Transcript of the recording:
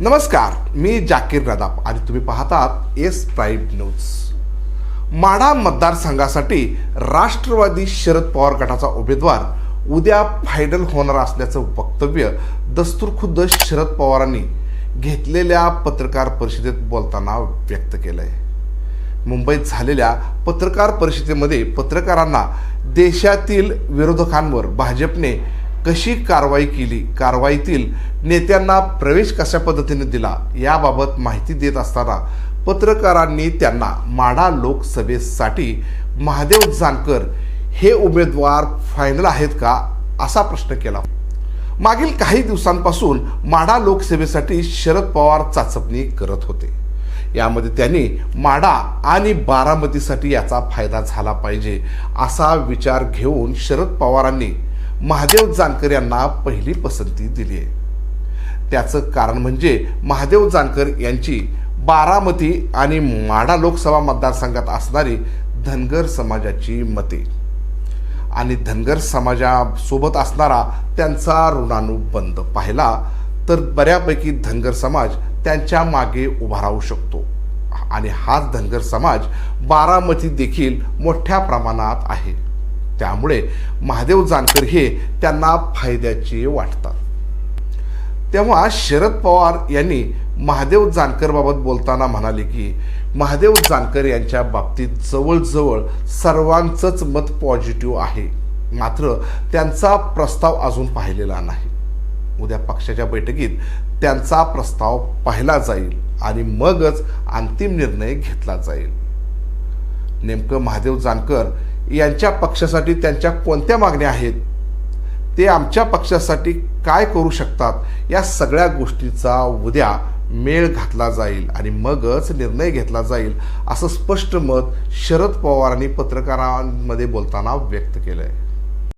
नमस्कार मी जाकीर रदाब. आणि तुम्ही पाहतात एस प्राईम न्यूज. माढा मतदारसंघासाठी राष्ट्रवादी शरद पवार गटाचा उमेदवार उद्या फायनल होणार असल्याचं वक्तव्य दस्तूरखुद्द शरद पवारांनी घेतलेल्या पत्रकार परिषदेत बोलताना व्यक्त केलं आहे मुंबईत झालेल्या पत्रकार परिषदेमध्ये पत्रकारांना देशातील विरोधकांवर भाजपने कशी कारवाई केली कारवाईतील नेत्यांना प्रवेश कशा पद्धतीने दिला याबाबत माहिती देत असताना पत्रकारांनी त्यांना माढा लोकसभेसाठी महादेव जानकर हे उमेदवार फायनल आहेत का असा प्रश्न केला. मागील काही दिवसांपासून माढा लोकसभेसाठी शरद पवार चाचपणी करत होते. यामध्ये त्यांनी माडा आणि बारामतीसाठी याचा फायदा झाला पाहिजे असा विचार घेऊन शरद पवारांनी महादेव जानकर यांना पहिली पसंती दिली आहे. त्याचं कारण म्हणजे महादेव जानकर यांची बारामती आणि माढा लोकसभा मतदारसंघात असणारी धनगर समाजाची मते. आणि धनगर समाजासोबत असणारा त्यांचा ऋणानुबंध पाहिला तर बऱ्यापैकी धनगर समाज त्यांच्या मागे उभा राहू शकतो. आणि हाच धनगर समाज बारामती देखील मोठ्या प्रमाणात आहे. त्यामुळे महादेव जानकर हे त्यांना फायद्याचे वाटतात. तेव्हा शरद पवार यांनी महादेव जानकरबाबत बोलताना म्हणाले की महादेव जानकर यांच्या बाबतीत जवळजवळ सर्वांचंच मत पॉझिटिव्ह आहे. मात्र त्यांचा प्रस्ताव अजून पाहिलेला नाही. उद्या पक्षाच्या बैठकीत त्यांचा प्रस्ताव पाहिला जाईल आणि मगच अंतिम निर्णय घेतला जाईल. नेमकं महादेव जानकर यांच्या पक्षासाठी त्यांच्या कोणत्या मागण्या आहेत? ते आमच्या पक्षासाठी काय करू शकतात? या सगळ्या गोष्टीचा उद्या मेळ घातला जाईल आणि मगच निर्णय घेतला जाईल असं स्पष्ट मत शरद पवारांनी पत्रकारांमध्ये बोलताना व्यक्त केलं आहे